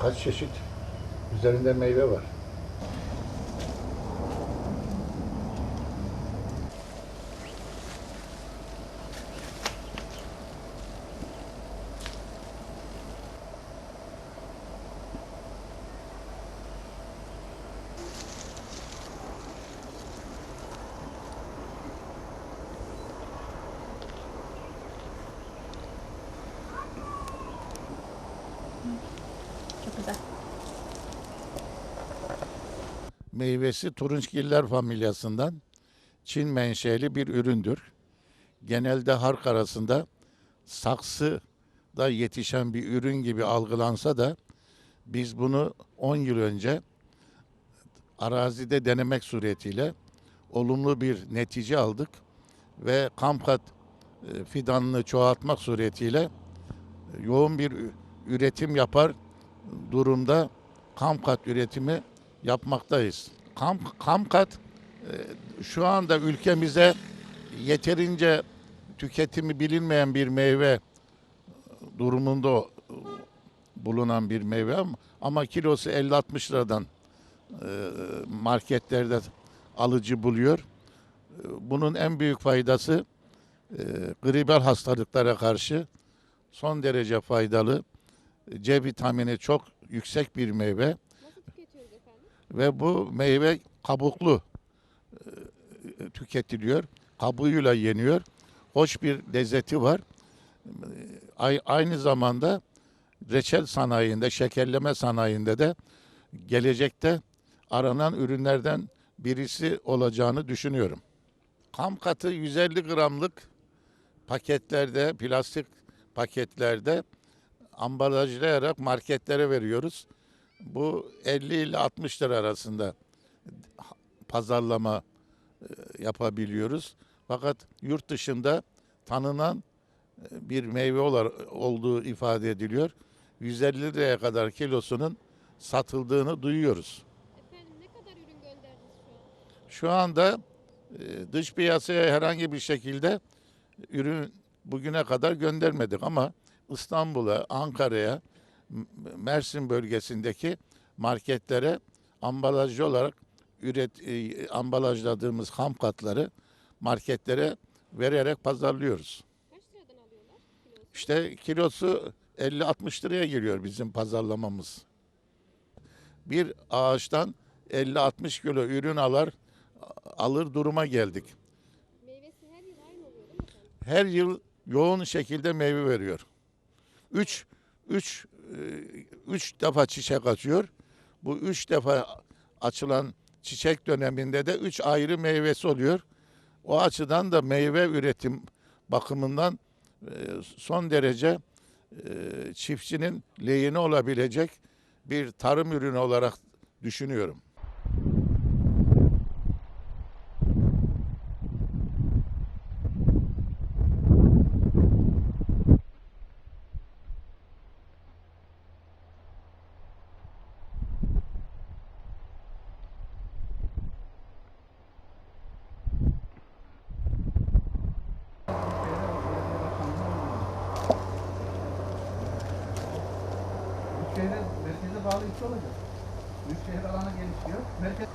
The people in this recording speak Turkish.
Kaç çeşit üzerinde meyve var. Güzel. Meyvesi turunçgiller familyasından Çin menşeli bir üründür. Genelde halk arasında saksı da yetişen bir ürün gibi algılansa da biz bunu 10 yıl önce arazide denemek suretiyle olumlu bir netice aldık ve kamkat e, fidanını çoğaltmak suretiyle yoğun bir üretim yapar durumda kamkat üretimi yapmaktayız. Kam, kamkat e, şu anda ülkemize yeterince tüketimi bilinmeyen bir meyve durumunda bulunan bir meyve ama, ama kilosu 50-60 liradan e, marketlerde alıcı buluyor. Bunun en büyük faydası e, gribal hastalıklara karşı son derece faydalı. C vitamini çok yüksek bir meyve Nasıl tüketiyoruz efendim? ve bu meyve kabuklu e, tüketiliyor. Kabuğuyla yeniyor. Hoş bir lezzeti var. E, ay- Aynı zamanda reçel sanayinde, şekerleme sanayinde de gelecekte aranan ürünlerden birisi olacağını düşünüyorum. Kam katı 150 gramlık paketlerde, plastik paketlerde ambalajlayarak marketlere veriyoruz. Bu 50 ile 60 lira arasında pazarlama e, yapabiliyoruz. Fakat yurt dışında tanınan e, bir meyve olduğu ifade ediliyor. 150 liraya kadar kilosunun satıldığını duyuyoruz. Efendim ne kadar ürün gönderdiniz şu an? Şu anda e, dış piyasaya herhangi bir şekilde ürün bugüne kadar göndermedik ama İstanbul'a, Ankara'ya, Mersin bölgesindeki marketlere ambalajlı olarak üret e, ambalajladığımız ham katları marketlere vererek pazarlıyoruz. Kaç liradan alıyorlar kilosu? İşte kilosu 50-60 liraya geliyor bizim pazarlamamız. Bir ağaçtan 50-60 kilo ürün alır alır duruma geldik. Meyvesi her yıl aynı oluyor değil mi? Her yıl yoğun şekilde meyve veriyor. 3 3 3 defa çiçek açıyor. Bu 3 defa açılan çiçek döneminde de 3 ayrı meyvesi oluyor. O açıdan da meyve üretim bakımından e, son derece e, çiftçinin lehine olabilecek bir tarım ürünü olarak düşünüyorum. Bağlı ilçe olacak. Büyükşehir alanı. Merkez